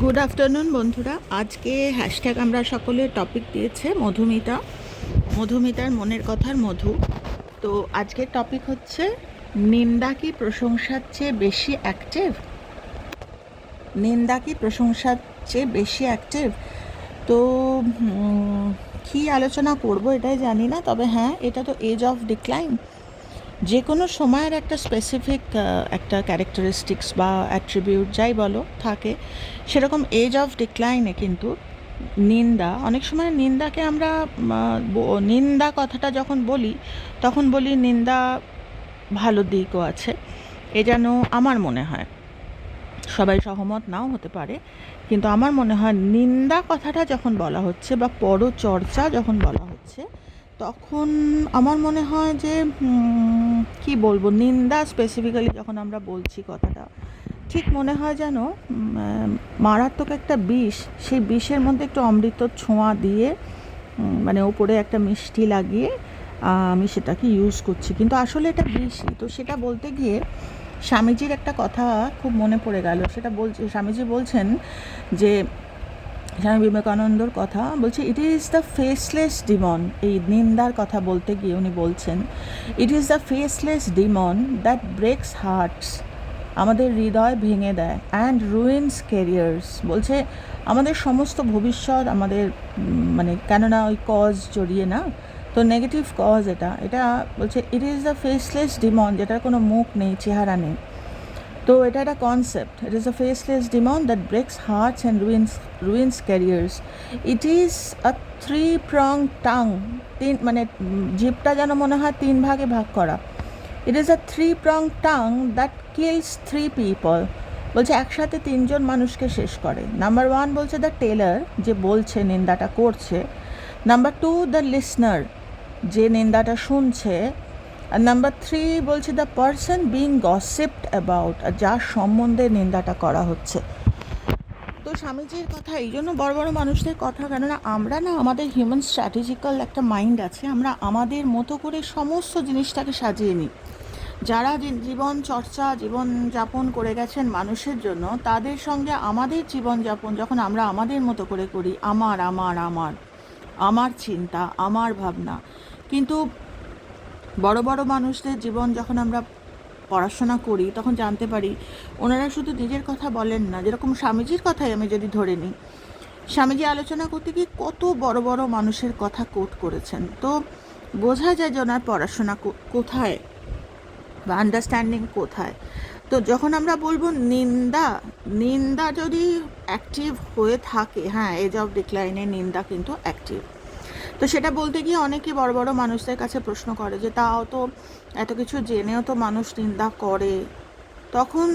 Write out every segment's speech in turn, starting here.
Good afternoon বন্ধুরা। আজকে hashtag আমরা সকলে টপিক দিয়েছে মধুমিতা। মধুমিতার মনের কথার মধু। তো আজকের টপিক হচ্ছে, নিন্দা কি প্রশংসার চেয়ে বেশি অ্যাক্টিভ নিন্দা কি প্রশংসার চেয়ে বেশি অ্যাক্টিভ তো কী আলোচনা করব এটাই জানি না, তবে হ্যাঁ এটা তো এজ অফ ডিক্লাইন যে কোনো সময়ের একটা স্পেসিফিক একটা ক্যারেক্টারিস্টিক্স বা অ্যাট্রিবিউট যাই বলো থাকে, সেরকম এজ অফ ডিক্লাইনে কিন্তু নিন্দা, অনেক সময় নিন্দাকে আমরা নিন্দা কথাটা যখন বলি, তখন বলি নিন্দা ভালো দিকও আছে, এ যেন আমার মনে হয়। সবাই সহমত নাও হতে পারে, কিন্তু আমার মনে হয় নিন্দা কথাটা যখন বলা হচ্ছে বা পরচর্চা যখন বলা হচ্ছে তখন আমার মনে হয় যে কি বলব, নিন্দা স্পেসিফিক্যালি যখন আমরা বলছি কথাটা, ঠিক মনে হয় যেন মারাত্মক একটা বিষ, সেই বিষের মধ্যে একটু অমৃত ছোঁয়া দিয়ে মানে ওপরে একটা মিষ্টি লাগিয়ে আমি সেটাকে ইউজ করছি। কিন্তু আসলে এটা বিষই। তো সেটা বলতে গিয়ে স্বামীজির একটা কথা খুব মনে পড়ে গেল। সেটা বলছে, স্বামীজি বলছেন যে স্বামী বিবেকানন্দর কথা। বলছে it is the faceless demon এই নিন্দার কথা বলতে গিয়ে উনি বলছেন it is the faceless demon that breaks hearts আমাদের হৃদয় ভেঙে দেয় অ্যান্ড রুইন্স ক্যারিয়ার্স বলছে, আমাদের সমস্ত ভবিষ্যৎ আমাদের মানে কেননা ওই কজ জড়িয়ে না, তো নেগেটিভ কজ এটা। এটা বলছে it is the faceless demon যেটার কোনো মুখ নেই, চেহারা নেই। তো এটা একটা concept it is a faceless demon that breaks hearts and ruins ruins careers it is a three prong tongue তিন মানে জিভটা যেন মনে হয় তিন ভাগে ভাগ করা। It is a three prong tongue that kills three people বলছে একসাথে তিনজন মানুষকে শেষ করে। নাম্বার ওয়ান বলছে দ্য টেলার যে বলছে, নিন্দাটা করছে। নাম্বার টু দ্য লিসনার যে নিন্দাটা শুনছে। আর নাম্বার থ্রি বলছে the person being gossiped about যার সম্বন্ধে নিন্দাটা করা হচ্ছে। তো স্বামীজির কথা, এই জন্য বড় বড় মানুষদের কথা, কেননা আমরা না, আমাদের হিউম্যান স্ট্র্যাটেজিক্যাল একটা মাইন্ড আছে, আমরা আমাদের মতো করে সমস্ত জিনিসটাকে সাজিয়ে নিই। যারা জীবন চর্চা, জীবন যাপন করে গেছেন মানুষের জন্য, তাদের সঙ্গে আমাদের জীবন যাপন যখন আমরা আমাদের মতো করে করি, আমার আমার আমার আমার চিন্তা, আমার ভাবনা। কিন্তু বড় বড় মানুষদের জীবন যখন আমরা পড়াশোনা করি, তখন জানতে পারি, ওনারা শুধু নিজের কথা বলেন না, যেরকম স্বামীজির কথাই আমি যদি ধরে নিই, স্বামীজি আলোচনা করতে গিয়ে কত বড় বড় মানুষের কথা কোট করেছেন। তো বোঝা যায় যে ওনার পড়াশোনা কোথায় বা আন্ডারস্ট্যান্ডিং কোথায়। তো যখন আমরা বলব নিন্দা নিন্দা যদি অ্যাক্টিভ হয়ে থাকে হ্যাঁ এজ অফ ডিক্লাইনে নিন্দা কিন্তু অ্যাক্টিভ তো সেটা বলতে গিয়ে অনেকে বড় বড় মানুষদের কাছে প্রশ্ন করে যে তাও তো এত কিছু জেনেও তো মানুষ নিন্দা করে। তখন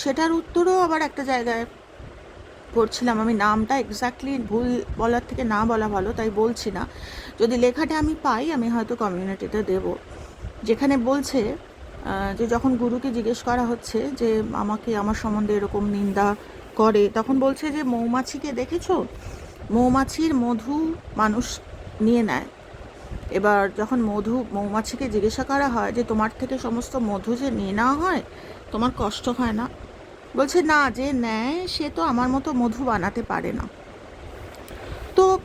সেটার উত্তরও আবার একটা জায়গায় পড়ছিলাম। আমি নামটা এক্স্যাক্টলি ভুল বলার থেকে না বলা ভালো, তাই বলছি না। যদি লেখাটা আমি পাই, আমি হয়তো কমিউনিটিতে দেব। যেখানে বলছে যে যখন গুরুকে জিজ্ঞেস করা হচ্ছে যে আমাকে, আমার সম্বন্ধে এরকম নিন্দা করে, তখন বলছে যে মৌমাছিকে দেখেছ? মৌমাছির মধু মানুষ নিয়ে নেয়। এবার যখন মধু মৌমাছিকে জিজ্ঞাসা করা হয় যে, তোমার থেকে সমস্ত মধু যে নিয়ে নেওয়া হয়, তোমার কষ্ট হয় না? বলছে, না, যে নেয়, সে তো আমার মতো মধু বানাতে পারে না। তো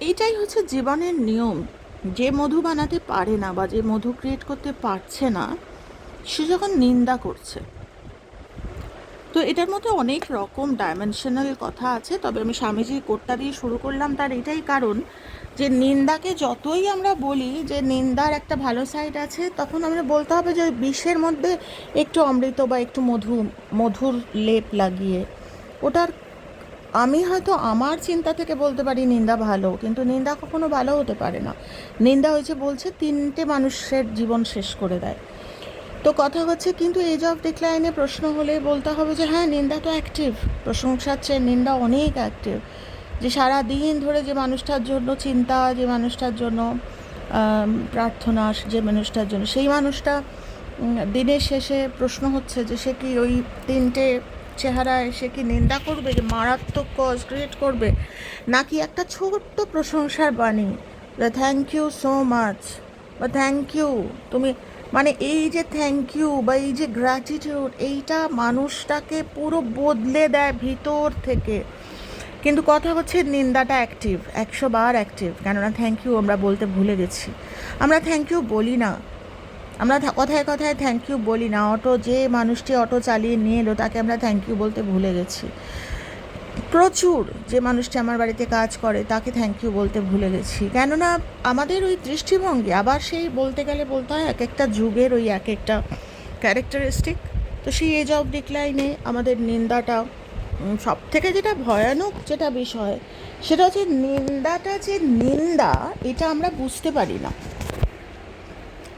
এইটাই হচ্ছে জীবনের নিয়ম। যে মধু বানাতে পারে না বা যে মধু ক্রিয়েট করতে পারছে না, সে যখন নিন্দা করছে। তো এটার মধ্যে অনেক রকম ডাইমেনশনাল কথা আছে, তবে আমি স্বামীজির কোটটা দিয়ে শুরু করলাম। তার এটাই কারণ যে নিন্দাকে যতই আমরা বলি যে নিন্দার একটা ভালো সাইড আছে, তখন আমরা বলতে হবে যে বিষের মধ্যে একটু অমৃত বা একটু মধু, মধুর লেপ লাগিয়ে। ওটার, আমি হয়তো আমার চিন্তা থেকে বলতে পারি নিন্দা ভালো, কিন্তু নিন্দা কখনো ভালো হতে পারে না। নিন্দা হয়েছে বলছে তিনটে মানুষের জীবন শেষ করে দেয়। তো কথা হচ্ছে কিন্তু এজ অফ ডিক্লাইনে প্রশ্ন হলে বলতে হবে যে হ্যাঁ নিন্দা তো অ্যাক্টিভ প্রশংসার চেয়ে নিন্দা অনেক অ্যাক্টিভ যে সারা দিন ধরে যে মানুষটার জন্য চিন্তা, যে মানুষটার জন্য প্রার্থনা, যে মানুষটার জন্য, সেই মানুষটা দিনের শেষে প্রশ্ন হচ্ছে যে সে কি ওই তিনটে চেহারায় সে কি নিন্দা করবে, যে মারাত্মক কজ ক্রিয়েট করবে? নাকি একটা ছোট্ট প্রশংসার বাণী থ্যাংক ইউ সো মাচ বা থ্যাংক ইউ তুমি মানে এই যে থ্যাংক ইউ বা এই যে গ্র্যাটিটিউড এইটা মানুষটাকে পুরো বদলে দেয় ভিতর থেকে। কিন্তু কথা হচ্ছে নিন্দাটা অ্যাক্টিভ একশো বার অ্যাক্টিভ কেননা থ্যাংক ইউ আমরা বলতে ভুলে গেছি। আমরা থ্যাংক ইউ বলি না। আমরা কথায় কথায় থ্যাংক ইউ বলি না। অটো যে মানুষটি অটো চালিয়ে নিয়ে এলো, তাকে আমরা থ্যাংক ইউ বলতে ভুলে গেছি। প্রচুর যে মানুষটি আমার বাড়িতে কাজ করে, তাকে থ্যাংক ইউ বলতে ভুলে গেছি। কেননা আমাদের ওই দৃষ্টিভঙ্গি, আবার সেই বলতে গেলে বলতে হয় এক একটা যুগের ওই এক একটা ক্যারেক্টারিস্টিক তো সেই এজ অফ ডিক্লাইনে আমাদের নিন্দাটা সব থেকে যেটা ভয়ানক যেটা বিষয়, সেটা হচ্ছে নিন্দাটা যে নিন্দা, এটা আমরা বুঝতে পারি না।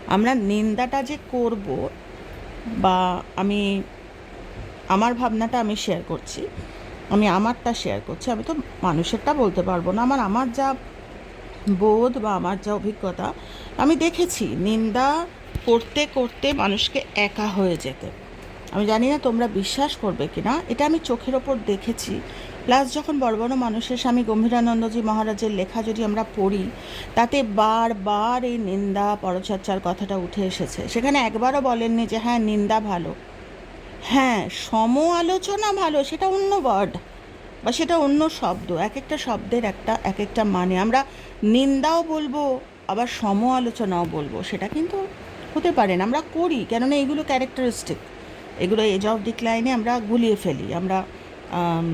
আমরা নিন্দাটা যে করব বা আমি, আমার ভাবনাটা আমি শেয়ার করছি, আমি আমারটা শেয়ার করছি, আমি তো মানুষেরটা বলতে পারব না। আমার আমার যা বোধ বা আমার যা অভিজ্ঞতা, আমি দেখেছি নিন্দা করতে করতে মানুষকে একা হয়ে যেতে। আমি জানি না তোমরা বিশ্বাস করবে কি না এটা আমি চোখের ওপর দেখেছি। প্লাস যখন বড় বড় মানুষের স্বামী গম্ভীরানন্দজি মহারাজের লেখা যদি আমরা পড়ি, তাতে বারবার এই নিন্দা, পরচর্চার কথাটা উঠে এসেছে। সেখানে একবারও বলেননি যে হ্যাঁ নিন্দা ভালো। হ্যাঁ সম আলোচনা ভালো, সেটা অন্য ওয়ার্ড বা সেটা অন্য শব্দ এক একটা শব্দের একটা এক একটা মানে। আমরা নিন্দাও বলব, আবার সম আলোচনাও বলব, সেটা কিন্তু হতে পারে না। আমরা করি, কেননা এগুলো ক্যারেক্টারিস্টিক এগুলো এজ অফ ডিক্লাইনে আমরা গুলিয়ে ফেলি। আমরা আম,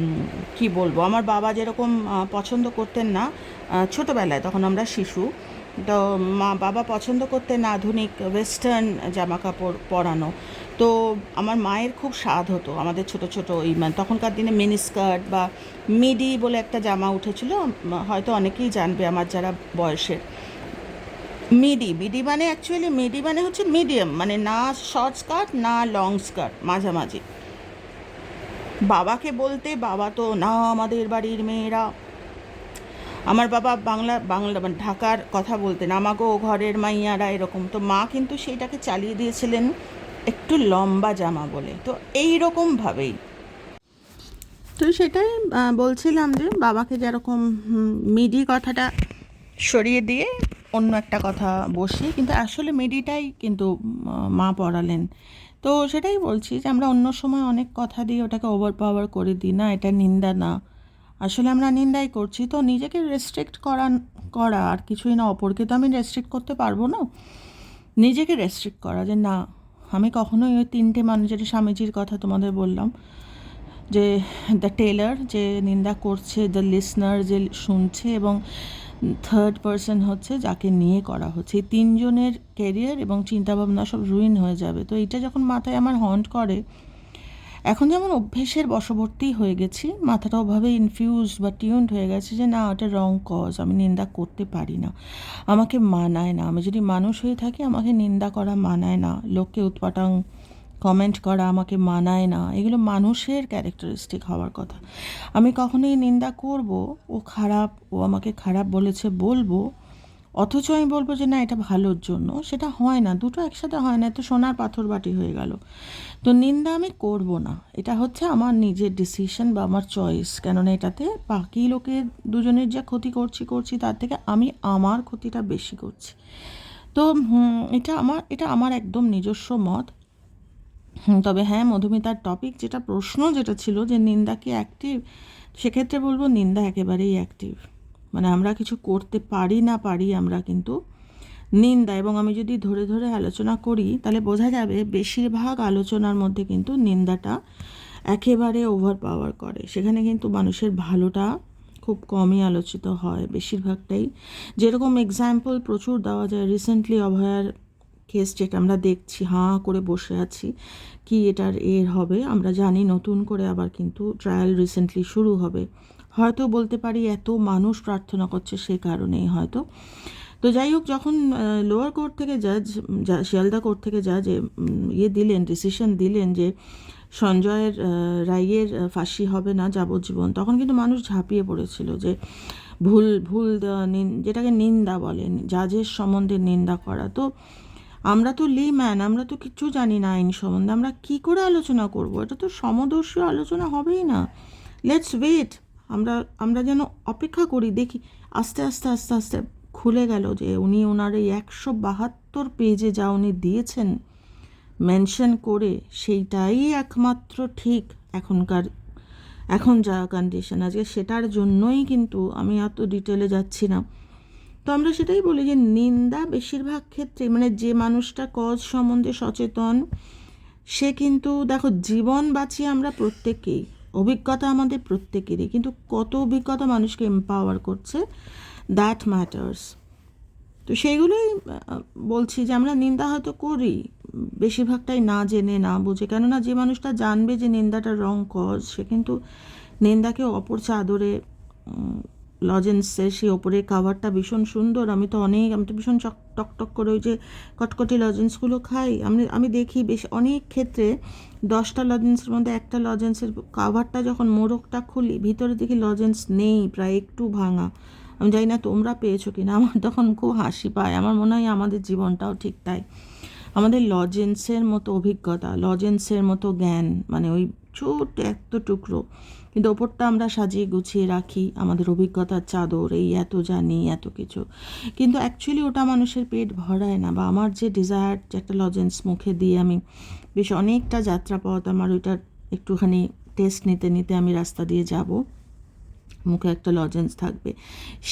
কি বলব? আমার বাবা যেরকম পছন্দ করতেন না ছোটোবেলায় তখন আমরা শিশু। তো মা বাবা পছন্দ করতেন আধুনিক ওয়েস্টার্ন জামা কাপড় পরানো। তো আমার মায়ের খুব স্বাদ হতো। আমাদের ছোট ছোট ওই মানে তখনকার দিনে মিনি স্কার্ট বা মিডি বলে একটা জামা উঠেছিল। হয়তো অনেকেই জানবে আমার যারা বয়সের। মিডি মিডি মানে অ্যাকচুয়ালি মিডি মানে হচ্ছে মিডিয়াম মানে না শর্ট স্কার্ট না লং স্কার্ট মাঝামাঝি। বাবাকে বলতে, বাবা তো না আমাদের বাড়ির মেয়েরা। আমার বাবা বাংলা বাংলা মানে ঢাকার কথা বলতেন, আমাগো ঘরের মাইয়ারা এরকম। তো মা কিন্তু সেইটাকে চালিয়ে দিয়েছিলেন একটু লম্বা জামা বলে। তো এই রকমভাবেই তো সেটাই বলছিলাম যে বাবাকে যেরকম মিডি কথাটা সরিয়ে দিয়ে অন্য একটা কথা বসি, কিন্তু আসলে মিডিটাই কিন্তু মা পড়ালেন। তো সেটাই বলছি যে আমরা অন্য সময় অনেক কথা দিয়ে ওটাকে ওভার পাওয়ার করে দিই, না, এটা নিন্দা না। আসলে আমরা নিন্দাই করছি, তো নিজেকে রেস্ট্রিক্ট করা করা আর কিছুই না, অপরকে তো আমি রেস্ট্রিক্ট করতে পারব না। নিজেকে রেস্ট্রিক্ট করা যে না, আমি কখনোই ওই তিনটে মানুষের স্বামীজির কথা তোমাদের বললাম যে দ্য টেলার যে নিন্দা করছে, দ্য লিসনার যে শুনছে এবং থার্ড পার্সন হচ্ছে যাকে নিয়ে করা হচ্ছে। এই তিনজনের ক্যারিয়ার এবং চিন্তাভাবনা সব রুইন হয়ে যাবে। তো এটা যখন মাথায় আমার হন্ট করে, এখন যেমন অভ্যেসের বশবর্তী হয়ে গেছি, মাথাটা ওভাবে ইনফিউজ বা টিউনড হয়ে গেছে যে না, ওটা রং কজ আমি নিন্দা করতে পারি না। আমাকে মানায় না। আমি যদি মানুষ হয়ে থাকি, আমাকে নিন্দা করা মানায় না। লোককে উৎপাটাং কমেন্ট করা, আমাকে মানায় না, এগুলো মানুষের ক্যারেক্টারিস্টিক হওয়ার কথা। আমি কখনোই নিন্দা করব, ও খারাপ, ও আমাকে খারাপ বলেছে বলব, অথচ আমি বলব যে না, এটা ভালোর জন্য, সেটা হয় না, দুটো একসাথে হয় না তো সোনার পাথর বাটি হয়ে গেল। তো নিন্দা আমি করব না, এটা হচ্ছে আমার নিজের ডিসিশন বা আমার চয়েস কেননা এটাতে বাকি লোকের দুজনের যা ক্ষতি করছি করছি, তার থেকে আমি আমার ক্ষতিটা বেশি করছি। তো এটা আমার এটা আমার একদম নিজস্ব মত। তবে হ্যাঁ মধুমিতার টপিক যেটা প্রশ্ন যেটা ছিল যে নিন্দা কি অ্যাক্টিভ সেক্ষেত্রে বলব নিন্দা একেবারেই অ্যাক্টিভ মানে আমরা কিছু করতে পারি না পারি আমরা কিন্তু নিন্দা। এবং আমি যদি ধরে ধরে আলোচনা করি, তাহলে বোঝা যাবে বেশিরভাগ আলোচনার মধ্যে কিন্তু নিন্দাটা একেবারে ওভার পাওয়ার করে। সেখানে কিন্তু মানুষের ভালোটা খুব কমই আলোচিত হয় বেশিরভাগটাই। যেরকম এক্সাম্পল প্রচুর দেওয়া যায়। রিসেন্টলি অভয়ার কেস যেটা আমরা দেখছি, হাঁ করে বসে আছি, কি এটার এর হবে, আমরা জানি নতুন করে আবার কিন্তু ট্রায়াল রিসেন্টলি শুরু হবে। হয়তো বলতে পারি এত মানুষ প্রার্থনা করছে সে কারণেই হয়তো। তো যাই হোক, যখন লোয়ার কোর্ট থেকে জাজ শিয়ালদা কোর্ট থেকে জাজ ইয়ে দিলেন ডিসিশন দিলেন যে সঞ্জয়ের রায়ের ফাঁসি হবে না যাবজ্জীবন, তখন কিন্তু মানুষ ঝাঁপিয়ে পড়েছিল যে ভুল ভুল যেটাকে নিন্দা বলেন জাজের সম্বন্ধে নিন্দা করা। তো আমরা তো লেম্যান আমরা তো কিচ্ছু জানি না আইন সম্বন্ধে। আমরা কি করে আলোচনা করব? এটা তো সমদর্শী আলোচনা হবেই না। লেটস ওয়েট আমরা আমরা যেন অপেক্ষা করি, দেখি। আস্তে আস্তে আস্তে আস্তে খুলে গেল যে উনি ওনার এই একশো বাহাত্তর পেজে যা উনি দিয়েছেন মেনশন করে, সেইটাই একমাত্র ঠিক এখনকার, এখন যা কন্ডিশন আজকে সেটার জন্যই কিন্তু আমি এত ডিটেলে যাচ্ছি না। তো আমরা সেটাই বলি যে নিন্দা বেশিরভাগ ক্ষেত্রে মানে যে মানুষটা কজ সম্বন্ধে সচেতন, সে কিন্তু দেখো জীবন বাঁচিয়ে আমরা প্রত্যেকেই, অভিজ্ঞতা আমাদের প্রত্যেকেরই, কিন্তু কত অভিজ্ঞতা মানুষকে এম্পাওয়ার করছে দ্যাট ম্যাটার্স তো সেইগুলোই বলছি যে আমরা নিন্দা হয়তো করি, বেশিরভাগটাই না জেনে, না বুঝে, কেননা যে মানুষটা জানবে যে নিন্দাটা রং কজ সে কিন্তু নিন্দাকে অপর চাদরে লজেন্সের সেই ওপরে কাভারটা ভীষণ সুন্দর। আমি তো অনেক আমি তো ভীষণ চক টক টক করে ওই যে কটকটি লজেন্সগুলো খাই। আমি আমি দেখি বেশ অনেক ক্ষেত্রে দশটা লজেন্সের মধ্যে একটা লজেন্সের কাভারটা যখন মোড়কটা খুলি, ভিতরে দেখি লজেন্স নেই, প্রায় একটু ভাঙা। আমি জানি না তোমরা পেয়েছ কিনা, আমার তখন খুব হাসি পায়। আমার মনে হয় আমাদের জীবনটাও ঠিক তাই। আমাদের লজেন্সের মতো অভিজ্ঞতা, লজেন্সের মতো জ্ঞান মানে ওই ছোট এত টুকরো। কিন্তু ওপরটা আমরা সাজিয়ে গুছিয়ে রাখি, আমাদের অভিজ্ঞতার চাদর, এই এত জানি, এত কিছু। কিন্তু অ্যাকচুয়ালি ওটা মানুষের পেট ভরায় না বা আমার যে ডিজায়ার যে একটা লজেন্স মুখে দিয়ে আমি বেশ অনেকটা যাত্রাপথ, আমার ওইটার একটুখানি টেস্ট নিতে নিতে আমি রাস্তা দিয়ে যাব, মুখে একটা লজেন্স থাকবে।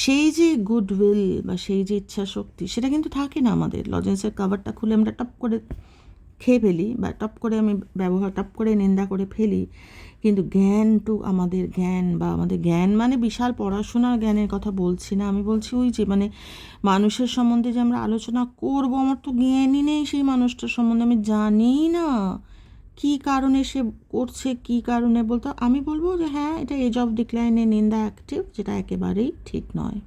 সেই যে গুডউইল বা সেই যে ইচ্ছা শক্তি সেটা কিন্তু থাকে না আমাদের। লজেন্সের কাভারটা খুলে আমরা টপ করে খেয়ে ফেলি বা টপ করে আমি ব্যবহার, টপ করে নিন্দা করে ফেলি। কিন্তু জ্ঞানটু আমাদের জ্ঞান বা আমাদের জ্ঞান মানে বিশাল পড়াশোনার জ্ঞানের কথা বলছি না। আমি বলছি ওই যে মানে মানুষের সম্বন্ধে যে আমরা আলোচনা করব, আমার তো জ্ঞানই নেই সেই মানুষটার সম্বন্ধে। আমি জানি না কী কারণে সে করছে, কী কারণে বলতো। আমি বলব যে হ্যাঁ এটা এজ অফ ডিক্লাইনে নিন্দা অ্যাক্টিভ যেটা একেবারেই ঠিক নয়।